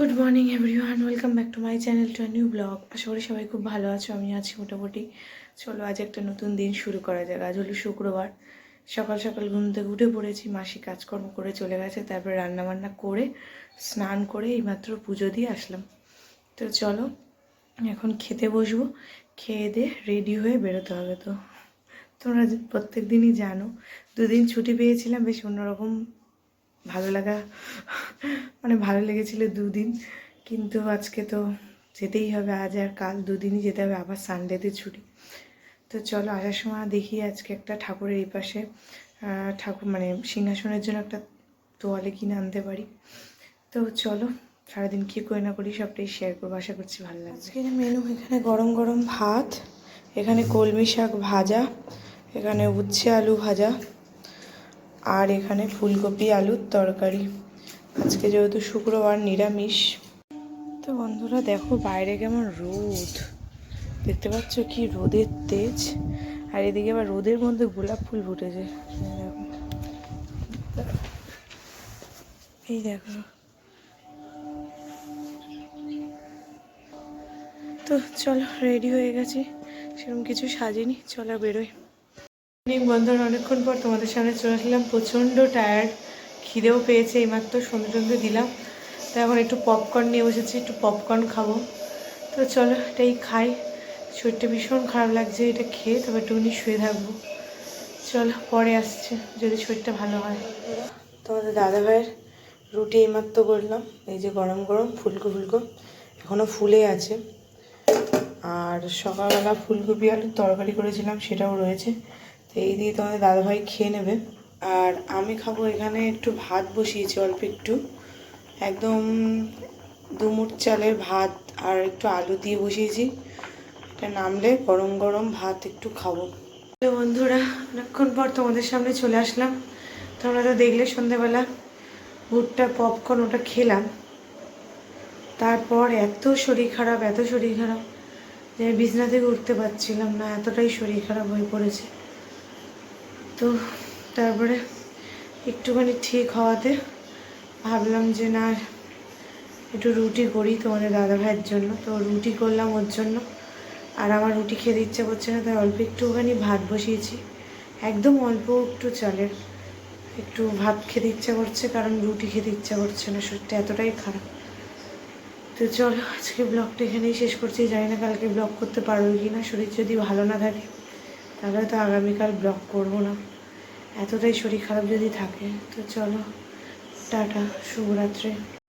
My channel to new blog আশা করি সবাই খুব ভালো আছো আমি আছি মোটামুটি। চলো, আজ একটা নতুন দিন শুরু করা যাক। আজ হলো শুক্রবার। সকাল সকাল ঘুম থেকে উঠে পড়েছি, মাসি কাজকর্ম করে চলে গেছে, তারপরে রান্না বান্না করে, স্নান করে এইমাত্র পুজো দিয়ে আসলাম। তো চলো, এখন খেতে বসবো। খেয়ে দিয়ে রেডি হয়ে বেরোতে হবে তো। তোমরা প্রত্যেক দিনই জানো, দুদিন ছুটি পেয়েছিলাম, বেশ অন্যরকম ভালো লাগা মানে ভালো লেগেছিল দুদিন। কিন্তু আজকে তো যেতেই হবে, আজ আর কাল দুদিনই যেতে হবে, আবার সানডেতে ছুটি। তো চলো আসার সময় দেখি আজকে একটা ঠাকুরের এই পাশে ঠাকুর মানে সিংহাসনের জন্য একটা তোয়ালে কিনে আনতে পারি। তো চলো সারাদিন কী করি না করি সবটাই শেয়ার করব, আশা করছি ভালো লাগবে। আজকে মেনু এখানে গরম গরম ভাত, এখানে কলমি শাক ভাজা, এখানে উচ্ছে আলু ভাজা। আর এখানে ফুলকপি, আলুর তরকারি। আজকে যেহেতু শুক্রবার নিরামিষ। তো বন্ধুরা, দেখো বাইরে কেমন রোদ। দেখতে পাচ্ছ কি রোদের তেজ। আর এদিকে আবার রোদের মধ্যে গোলাপ ফুল ফুটেছে। এই দেখো। তো চলো রেডি হয়ে গেছি। সেরকম কিছু সাজিনি, চলো বেরোই। অনেক বন্ধুরা অনেকক্ষণ পর তোমাদের সামনে চলে আসলাম। প্রচণ্ড টায়ার্ড খিদেও পেয়েছে এইমাত্র সন্ধে টন্ধে দিলাম। তো এখন একটু পপকর্ন নিয়ে বসেছি, একটু পপকর্ন খাব। তো চলো, এটাই খাই। শরীরটা ভীষণ খারাপ লাগছে, এটা খেয়ে তবে একটুখানি শুয়ে থাকব। চলো, পরে আসছে, যদি শরীরটা ভালো হয়। তোমাদের দাদা ভাইয়ের রুটি এইমাত্র করলাম, এই যে গরম গরম ফুলকো ফুলকো এখনও ফুলে আছে। আর সকালবেলা ফুলকপি আলুর তরকারি করেছিলাম, সেটাও রয়েছে। তো এই দিয়ে তোমাদের দাদাভাই খেয়ে নেবে। আর আমি খাব এখানে একটু ভাত বসিয়েছি, অল্প একটু। একদম দুমুট চালের ভাত আর একটু আলু দিয়ে বসিয়েছি। এটা নামলে গরম গরম ভাত একটু খাব। তো বন্ধুরা, অনেকক্ষণ পর তোমাদের সামনে চলে আসলাম। তোমরা তো দেখলে সন্ধেবেলা ভুট্টা পপকর্ন ওটা খেলাম। তারপর এত শরীর খারাপ, এত শরীর খারাপ যে বিছনা থেকে উঠতে পারছিলাম না, এতটাই শরীর খারাপ হয়ে পড়েছে। তো তারপরে একটুখানি ঠিক হওয়াতে ভাবলাম যে না একটু রুটি করি তোমাদের দাদা ভাইয়ের জন্য। তো রুটি করলাম ওর জন্য। আর আমার রুটি খেতে ইচ্ছে করছে না, তাই অল্প একটুখানি ভাত বসিয়েছি। একদম অল্প একটু চালের। একটু ভাত খেতে ইচ্ছা করছে, কারণ রুটি খেতে ইচ্ছা করছে না, শরীরটা এতটাই খারাপ। তো চলো, আজকে ব্লগটা এখানেই শেষ করছি। জানি না কালকে ব্লগ করতে পারব কি না শরীর যদি ভালো না থাকে। তাহলে তো আগামীকাল ব্লগ করব না। এতটাই শরীর খারাপ যদি থাকে, তো চলো, টাটা, শুভরাত্রি।